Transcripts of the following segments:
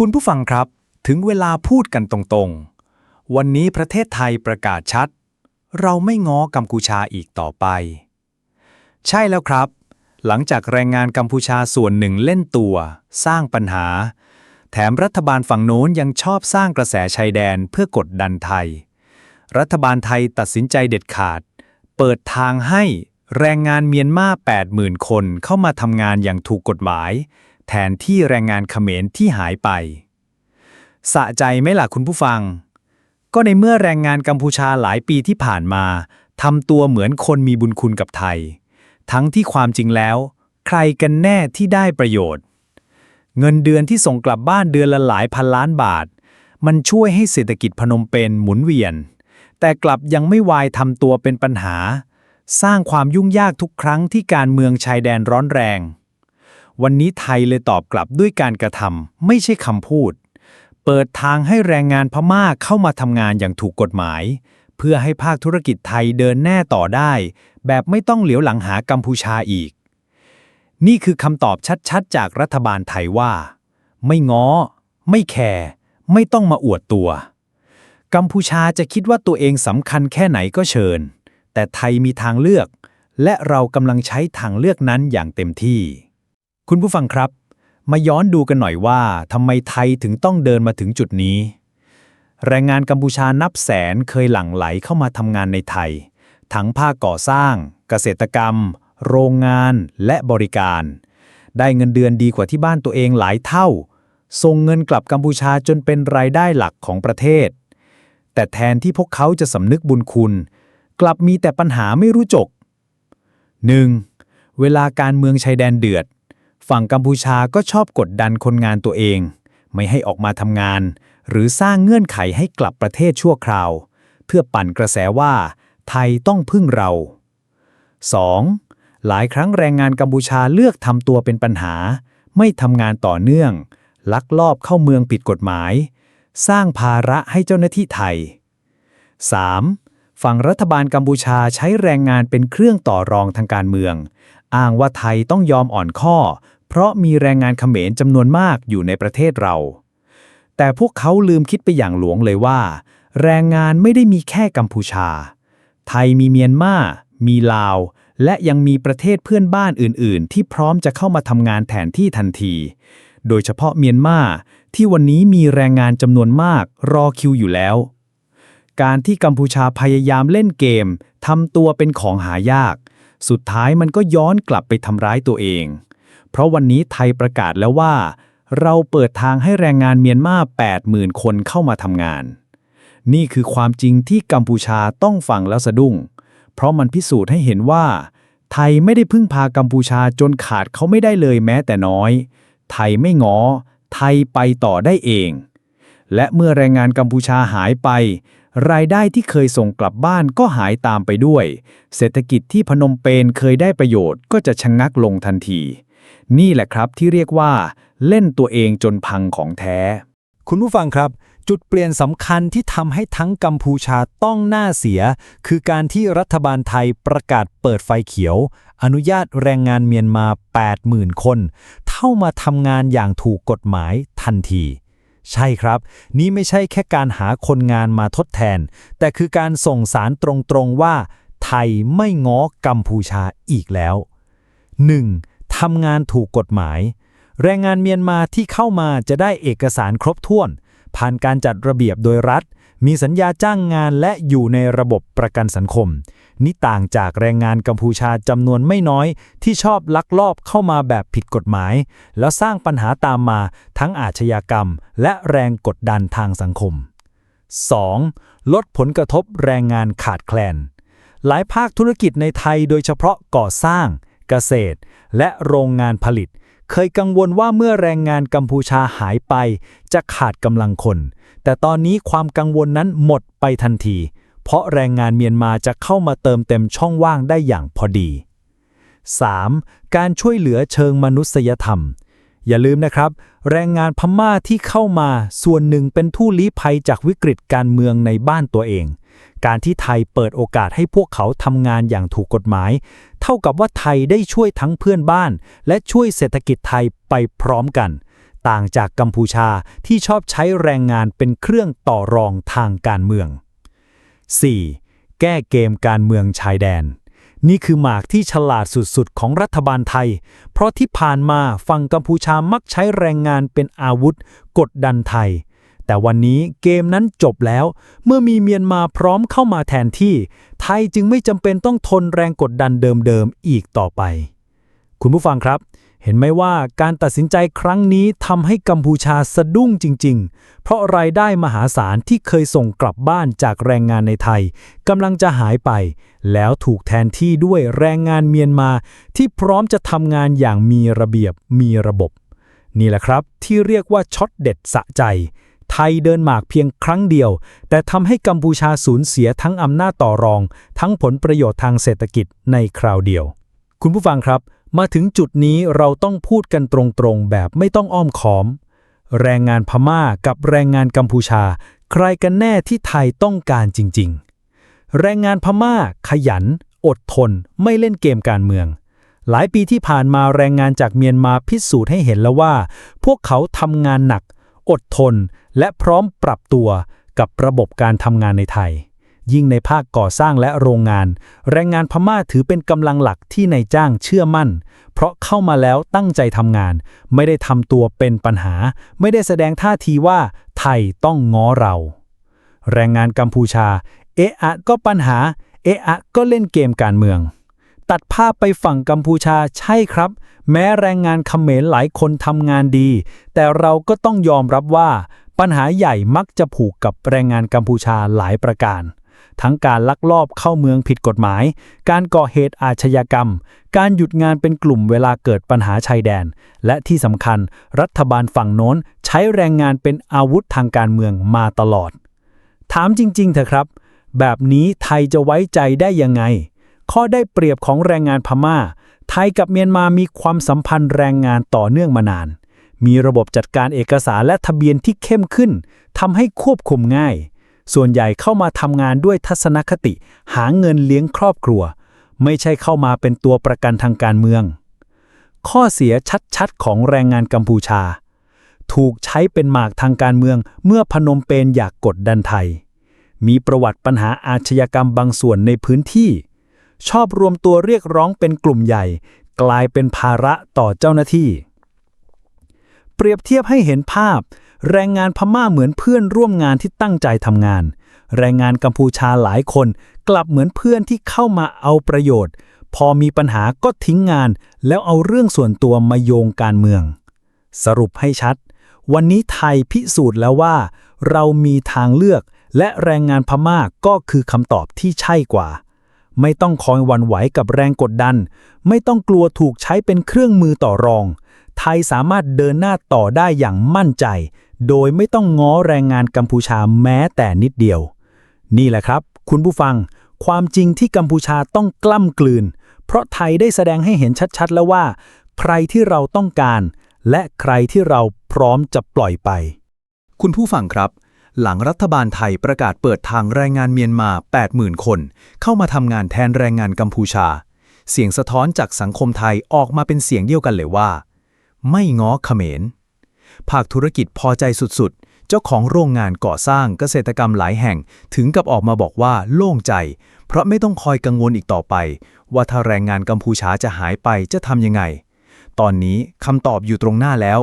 คุณผู้ฟังครับ ถึงเวลาพูดกันตรงๆ วันนี้ประเทศไทยประกาศชัด เราไม่ง้อกัมพูชาอีกต่อไป ใช่แล้วครับ หลังจากแรงงานกัมพูชาส่วนหนึ่งเล่นตัว สร้างปัญหา แถมรัฐบาลฝั่งโน้นยังชอบสร้างกระแสชายแดนเพื่อกดดันไทย รัฐบาลไทยตัดสินใจเด็ดขาด เปิดทางให้แรงงานเมียนมา 80,000 คนเข้ามาทำงานอย่างถูกกฎหมาย แทนที่แรงงานเขมรที่หายไป สะใจไหมล่ะคุณผู้ฟัง ก็ในเมื่อแรงงานกัมพูชาหลายปีที่ผ่านมาทำตัวเหมือนคนมีบุญคุณกับไทย ทั้งที่ความจริงแล้ว ใครกันแน่ที่ได้ประโยชน์ เงินเดือนที่ส่งกลับบ้านเดือนละหลายพันล้านบาท มันช่วยให้เศรษฐกิจพนมเปญหมุนเวียน แต่กลับยังไม่วายทำตัวเป็นปัญหา สร้างความยุ่งยากทุกครั้งที่การเมืองชายแดนร้อนแรง วันนี้ไทยเลยตอบกลับด้วยการกระทำไม่ใช่คำพูด เปิดทางให้แรงงานพม่าเข้ามาทำงานอย่างถูกกฎหมาย เพื่อให้ภาคธุรกิจไทยเดินแน่ต่อได้ แบบไม่ต้องเหลียวหลังหากัมพูชาอีก นี่คือคำตอบชัดๆ จากรัฐบาลไทยว่า ไม่ง้อ ไม่แคร์ไม่ต้องมาอวดตัว กัมพูชาจะคิดว่าตัวเองสำคัญแค่ไหนก็เชิญ แต่ไทยมีทางเลือก และเรากำลังใช้ทางเลือกนั้นอย่างเต็มที่ คุณผู้ฟังครับ มาย้อนดูกันหน่อยว่าทำไมไทยถึงต้องเดินมาถึงจุดนี้ แรงงานกัมพูชานับแสนเคยหลั่งไหลเข้ามาทำงานในไทย ทั้งภาคก่อสร้าง เกษตรกรรม โรงงานและบริการ ได้เงินเดือนดีกว่าที่บ้านตัวเองหลายเท่า ส่งเงินกลับกัมพูชาจนเป็นรายได้หลักของประเทศ แต่แทนที่พวกเขาจะสำนึกบุญคุณ กลับมีแต่ปัญหาไม่รู้จบ 1. เวลาการเมืองชายแดนเดือด ฝั่งกัมพูชาก็ชอบกดดันคนงานตัวเอง ไม่ให้ออกมาทำงาน หรือสร้างเงื่อนไขให้กลับประเทศชั่วคราว เพื่อปั่นกระแสว่า ไทยต้องพึ่งเรา 2. หลายครั้งแรงงานกัมพูชาเลือกทำตัวเป็นปัญหา ไม่ทำงานต่อเนื่อง ลักลอบเข้าเมืองผิดกฎหมาย สร้างภาระให้เจ้าหน้าที่ไทย 3. ฝั่งรัฐบาลกัมพูชาใช้แรงงานเป็นเครื่องต่อรองทางการเมือง อ้างว่าไทยต้องยอมอ่อนข้อ เพราะมีแรงงานเขมรจำนวนมากอยู่ในประเทศเรา แต่พวกเขาลืมคิดไปอย่างหลวงเลยว่า แรงงานไม่ได้มีแค่กัมพูชา ไทยมีเมียนมา มีลาว และยังมีประเทศเพื่อนบ้านอื่น ๆ ที่พร้อมจะเข้ามาทำงานแทนที่ทันที โดยเฉพาะเมียนมาที่วันนี้มีแรงงานจำนวนมากรอคิวอยู่แล้ว การที่กัมพูชาพยายามเล่นเกมทำตัวเป็นของหายาก สุดท้ายมันก็ย้อนกลับไปทำร้ายตัวเอง เพราะวันนี้ไทยประกาศแล้วว่า เราเปิดทางให้แรงงานเมียนมา80,000 คนเข้ามาทำงาน นี่คือความจริงที่กัมพูชาต้องฟังแล้วสะดุ้ง เพราะมันพิสูจน์ให้เห็นว่า ไทยไม่ได้พึ่งพากัมพูชาจนขาดเขาไม่ได้เลยแม้แต่น้อย ไทยไม่งอ ไทยไปต่อได้เอง และเมื่อแรงงานกัมพูชาหายไปรายได้ที่เคยส่งกลับบ้านก็หายตามไปด้วย เศรษฐกิจที่พนมเปญเคยได้ประโยชน์ก็จะชะงงักลงทันที นี่แหละครับที่เรียกว่า เล่นตัวเองจนพังของแท้ คุณผู้ฟังครับ จุดเปลี่ยนสำคัญที่ทำให้ทั้งกัมพูชาต้องหน้าเสีย คือการที่รัฐบาลไทยประกาศเปิดไฟเขียว อนุญาตแรงงานเมียนมา 80,000 คน เข้ามาทำงานอย่างถูกกฎหมายทันทีใช่ครับ นี่ไม่ใช่แค่การหาคนงานมาทดแทน แต่คือการส่งสารตรงๆว่า ไทยไม่ง้อกัมพูชาอีกแล้ว 1. ทำงานถูกกฎหมาย แรงงานเมียนมาที่เข้ามาจะได้เอกสารครบถ้วน ผ่านการจัดระเบียบโดยรัฐ มีสัญญาจ้างงานและอยู่ในระบบประกันสังคม นี่ต่างจากแรงงานกัมพูชาจำนวนไม่น้อย ที่ชอบลักลอบเข้ามาแบบผิดกฎหมาย แล้วสร้างปัญหาตามมาทั้งอาชญากรรม และแรงกดดันทางสังคม 2. ลดผลกระทบแรงงานขาดแคลน หลายภาคธุรกิจในไทยโดยเฉพาะก่อสร้าง เกษตร และโรงงานผลิต เคยกังวลว่าเมื่อแรงงานกัมพูชาหายไป จะขาดกำลังคน แต่ตอนนี้ความกังวลนั้นหมดไปทันที เพราะแรงงานเมียนมาจะเข้ามาเติมเต็มช่องว่างได้อย่างพอดี 3. การช่วยเหลือเชิงมนุษยธรรม อย่าลืมนะครับ แรงงานพม่าที่เข้ามาส่วนหนึ่งเป็นทู่ลี้ภัยจากวิกฤตการเมืองในบ้านตัวเอง การที่ไทยเปิดโอกาสให้พวกเขาทำงานอย่างถูกกฎหมาย เท่ากับว่าไทยได้ช่วยทั้งเพื่อนบ้าน และช่วยเศรษฐกิจไทยไปพร้อมกัน ต่างจากกัมพูชาที่ชอบใช้แรงงานเป็นเครื่องต่อรองทางการเมือง 4. แก้เกมการเมืองชายแดน นี่คือหมากที่ฉลาดสุดๆ ของรัฐบาลไทย เพราะที่ผ่านมาฝั่งกัมพูชามักใช้แรงงานเป็นอาวุธ กดดันไทย แต่วันนี้เกมนั้นจบแล้ว เมื่อมีเมียนมาพร้อมเข้ามาแทนที่ ไทยจึงไม่จำเป็นต้องทนแรงกดดันเดิมๆอีกต่อไป คุณผู้ฟังครับ เห็นไหมว่าการตัดสินใจครั้งนี้ทำให้กัมพูชาสะดุ้งจริง ๆ เพราะรายได้มหาศาลที่เคยส่งกลับบ้านจากแรงงานในไทยกำลังจะหายไป แล้วถูกแทนที่ด้วยแรงงานเมียนมา ที่พร้อมจะทำงานอย่างมีระเบียบมีระบบ นี่แหละครับ ที่เรียกว่าช็อตเด็ดสะใจ ไทยเดินหมากเพียงครั้งเดียว แต่ทำให้กัมพูชาสูญเสียทั้งอำนาจต่อรอง ทั้งผลประโยชน์ทางเศรษฐกิจในคราวเดียว คุณผู้ฟังครับ มาถึงจุดนี้เราต้องพูดกันตรงๆ แบบไม่ต้องอ้อมค้อม แรงงานพม่ากับแรงงานกัมพูชา ใครกันแน่ที่ไทยต้องการจริง ๆ แรงงานพม่า ขยัน อดทน ไม่เล่นเกมการเมืองหลายปีที่ผ่านมาแรงงานจากเมียนมาพิสูจน์ให้เห็นแล้วว่า พวกเขาทำงานหนัก อดทน และพร้อมปรับตัวกับระบบการทำงานในไทย ยิ่งในภาคก่อสร้างและโรงงาน แรงงานพม่าถือเป็นกำลังหลักที่นายจ้างเชื่อมั่น เพราะเข้ามาแล้วตั้งใจทำงาน ไม่ได้ทำตัวเป็นปัญหา ไม่ได้แสดงท่าทีว่าไทยต้องง้อเรา แรงงานกัมพูชา เอะอะก็ปัญหา เอะอะก็เล่นเกมการเมือง ตัดภาพไปฝั่งกัมพูชาใช่ครับ แม้แรงงานเขมรหลายคนทำงานดี แต่เราก็ต้องยอมรับว่า ปัญหาใหญ่มักจะผูกกับแรงงานกัมพูชาหลายประการ ทั้งการลักลอบเข้าเมืองผิดกฎหมาย การก่อเหตุอาชญากรรม การหยุดงานเป็นกลุ่มเวลาเกิดปัญหาชายแดน และที่สำคัญ รัฐบาลฝั่งโน้นใช้แรงงานเป็นอาวุธทางการเมืองมาตลอด ถามจริง ๆ เถอะครับ แบบนี้ไทยจะไว้ใจได้ยังไง ข้อได้เปรียบของแรงงานพม่า ไทยกับเมียนมามีความสัมพันธ์แรงงานต่อเนื่องมานาน มีระบบจัดการเอกสารและทะเบียนที่เข้มขึ้นทำให้ควบคุมง่าย ส่วนใหญ่เข้ามาทำงานด้วยทัศนคติ หาเงินเลี้ยงครอบครัว ไม่ใช่เข้ามาเป็นตัวประกันทางการเมือง ข้อเสียชัดๆ ของแรงงานกัมพูชา ถูกใช้เป็นหมากทางการเมืองเมื่อพนมเปญอยากกดดันไทย มีประวัติปัญหาอาชญากรรมบางส่วนในพื้นที่ ชอบรวมตัวเรียกร้องเป็นกลุ่มใหญ่ กลายเป็นภาระต่อเจ้าหน้าที่ เปรียบเทียบให้เห็นภาพ แรงงานพม่าเหมือนเพื่อนร่วมงานที่ตั้งใจทำงาน แรงงานกัมพูชาหลายคน กลับเหมือนเพื่อนที่เข้ามาเอาประโยชน์ พอมีปัญหาก็ทิ้งงาน แล้วเอาเรื่องส่วนตัวมาโยงการเมือง สรุปให้ชัด วันนี้ไทยพิสูจน์แล้วว่า เรามีทางเลือกและแรงงานพม่าก็คือคำตอบที่ใช่กว่า ไม่ต้องคอยหวันไหวกับแรงกดดัน ไม่ต้องกลัวถูกใช้เป็นเครื่องมือต่อรอง ไทยสามารถเดินหน้าต่อได้อย่างมั่นใจ โดยไม่ต้องง้อแรงงานกัมพูชาแม้แต่นิดเดียว นี่แหละครับ คุณผู้ฟัง ความจริงที่กัมพูชาต้องกล้ำกลืน เพราะไทยได้แสดงให้เห็นชัดๆ แล้วว่า ใครที่เราต้องการ และใครที่เราพร้อมจะปล่อยไป คุณผู้ฟังครับ หลังรัฐบาลไทยประกาศเปิดทางแรงงานเมียนมา 80,000 คน เข้ามาทำงานแทนแรงงานกัมพูชา เสียงสะท้อนจากสังคมไทยออกมาเป็นเสียงเดียวกันเลยว่า ไม่ง้อเขมร ภาคธุรกิจพอใจสุดๆ เจ้าของโรงงานก่อสร้างเกษตรกรรมหลายแห่งถึงกับออกมาบอกว่าโล่งใจ เพราะไม่ต้องคอยกังวลอีกต่อไป ว่าถ้าแรงงานกัมพูชาจะหายไปจะทำยังไง ตอนนี้คำตอบอยู่ตรงหน้าแล้ว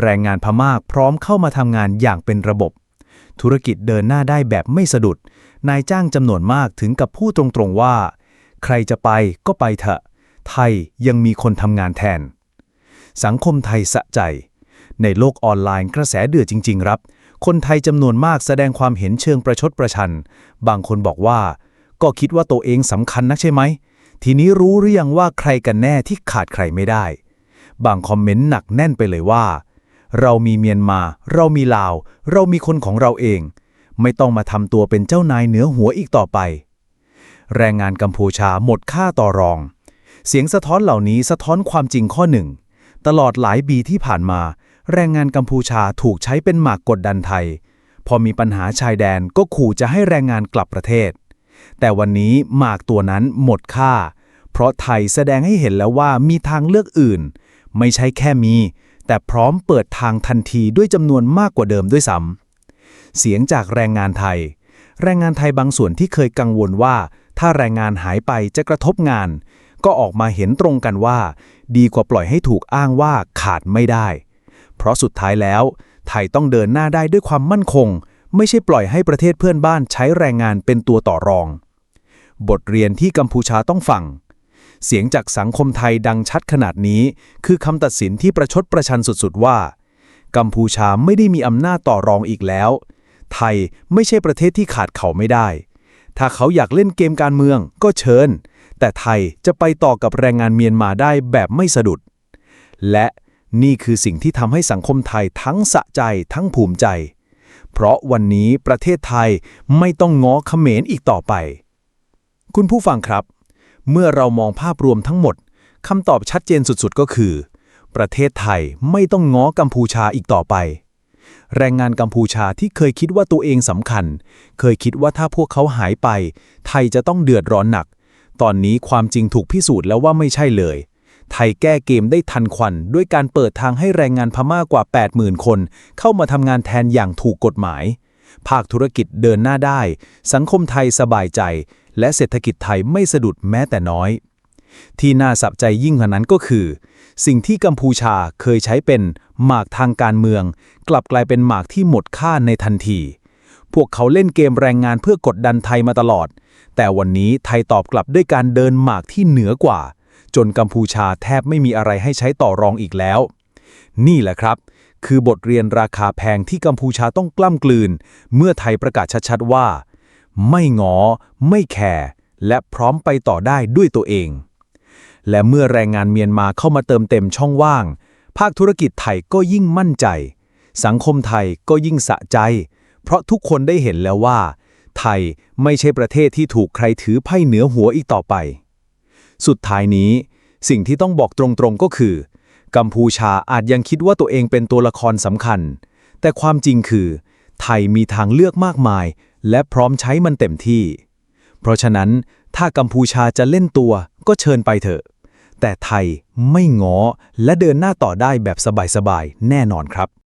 แรงงานพม่าพร้อมเข้ามาทำงานอย่างเป็นระบบ ธุรกิจเดินหน้าได้แบบไม่สะดุด นายจ้างจำนวนมากถึงกับพูดตรงๆว่า ใครจะไปก็ไปเถอะ ไทยยังมีคนทำงานแทน สังคมไทยสะใจ ในโลกออนไลน์กระแสเดือดจริง ๆ ครับ คนไทยจำนวนมากแสดงความเห็นเชิงประชดประชัน บางคนบอกว่า ก็คิดว่าตัวเองสำคัญนักใช่ไหม ทีนี้รู้หรือยังว่าใครกันแน่ที่ขาดใครไม่ได้ บางคอมเมนต์หนักแน่นไปเลยว่า เรามีเมียนมา เรามีลาว เรามีคนของเราเอง ไม่ต้องมาทำตัวเป็นเจ้านายเหนือหัวอีกต่อไป แรงงานกัมพูชาหมดค่าต่อรอง เสียงสะท้อนเหล่านี้สะท้อนความจริงข้อหนึ่ง ตลอดหลายปีที่ผ่านมา แรงงานกัมพูชาถูกใช้เป็นหมากกดดันไทย พอมีปัญหาชายแดนก็ขู่จะให้แรงงานกลับประเทศ แต่วันนี้หมากตัวนั้นหมดค่า เพราะไทยแสดงให้เห็นแล้วว่ามีทางเลือกอื่น ไม่ใช่แค่มี แต่พร้อมเปิดทางทันทีด้วยจำนวนมากกว่าเดิมด้วยซ้ำเสียงจากแรงงานไทย แรงงานไทยบางส่วนที่เคยกังวลว่า ถ้าแรงงานหายไปจะกระทบงาน ก็ออกมาเห็นตรงกันว่า ดีกว่าปล่อยให้ถูกอ้างว่าขาดไม่ได้ เพราะสุดท้ายแล้ว ไทยต้องเดินหน้าได้ด้วยความมั่นคง ไม่ใช่ปล่อยให้ประเทศเพื่อนบ้านใช้แรงงานเป็นตัวต่อรอง บทเรียนที่กัมพูชาต้องฟัง เสียงจากสังคมไทยดังชัดขนาดนี้ คือคำตัดสินที่ประชดประชันสุดๆว่า กัมพูชาไม่ได้มีอำนาจต่อรองอีกแล้ว ไทยไม่ใช่ประเทศที่ขาดเขาไม่ได้ ถ้าเขาอยากเล่นเกมการเมืองก็เชิญ แต่ไทยจะไปต่อกับแรงงานเมียนมาได้แบบไม่สะดุด และนี่คือสิ่งที่ทำให้สังคมไทยทั้งสะใจทั้งภูมิใจ เพราะวันนี้ประเทศไทยไม่ต้องง้อเขมรอีกต่อไป คุณผู้ฟังครับ เมื่อเรามองภาพรวมทั้งหมดคำตอบชัดเจนสุดๆก็คือ ประเทศไทยไม่ต้องง้อกัมพูชาอีกต่อไป แรงงานกัมพูชาที่เคยคิดว่าตัวเองสำคัญ เคยคิดว่าถ้าพวกเขาหายไป ไทยจะต้องเดือดร้อนหนัก ตอนนี้ความจริงถูกพิสูจน์แล้วว่าไม่ใช่เลย ไทยแก้เกมได้ทันควัน ด้วยการเปิดทางให้แรงงานพม่ากว่า 80,000 คน เข้ามาทำงานแทนอย่างถูกกฎหมาย ภาคธุรกิจเดินหน้าได้ สังคมไทยสบายใจ และเศรษฐกิจไทยไม่สะดุดแม้แต่น้อย ที่น่าสับใจยิ่งกว่านั้นก็คือ สิ่งที่กัมพูชาเคยใช้เป็นหมากทางการเมือง กลับกลายเป็นหมากที่หมดค่าในทันที พวกเขาเล่นเกมแรงงานเพื่อกดดันไทยมาตลอด แต่วันนี้ไทยตอบกลับด้วยการเดินหมากที่เหนือกว่า จนกัมพูชาแทบไม่มีอะไรให้ใช้ต่อรองอีกแล้ว นี่แหละครับคือบทเรียนราคาแพงที่กัมพูชาต้องกล้ำกลืน เมื่อไทยประกาศชัดๆว่า ไม่งอ ไม่แคร์และพร้อมไปต่อได้ด้วยตัวเอง และเมื่อแรงงานเมียนมาเข้ามาเติมเต็มช่องว่าง ภาคธุรกิจไทยก็ยิ่งมั่นใจ สังคมไทยก็ยิ่งสะใจ เพราะทุกคนได้เห็นแล้วว่า ไทยไม่ใช่ประเทศที่ถูกใครถือไพ่เหนือหัวอีกต่อไป สุดท้ายนี้ สิ่งที่ต้องบอกตรงๆก็คือ กัมพูชาอาจยังคิดว่าตัวเองเป็นตัวละครสำคัญ แต่ความจริงคือ ไทยมีทางเลือกมากมาย และพร้อมใช้มันเต็มที่ เพราะฉะนั้นถ้ากัมพูชาจะเล่นตัวก็เชิญไปเถอะ แต่ไทยไม่ง้อและเดินหน้าต่อได้แบบสบายๆ แน่นอนครับ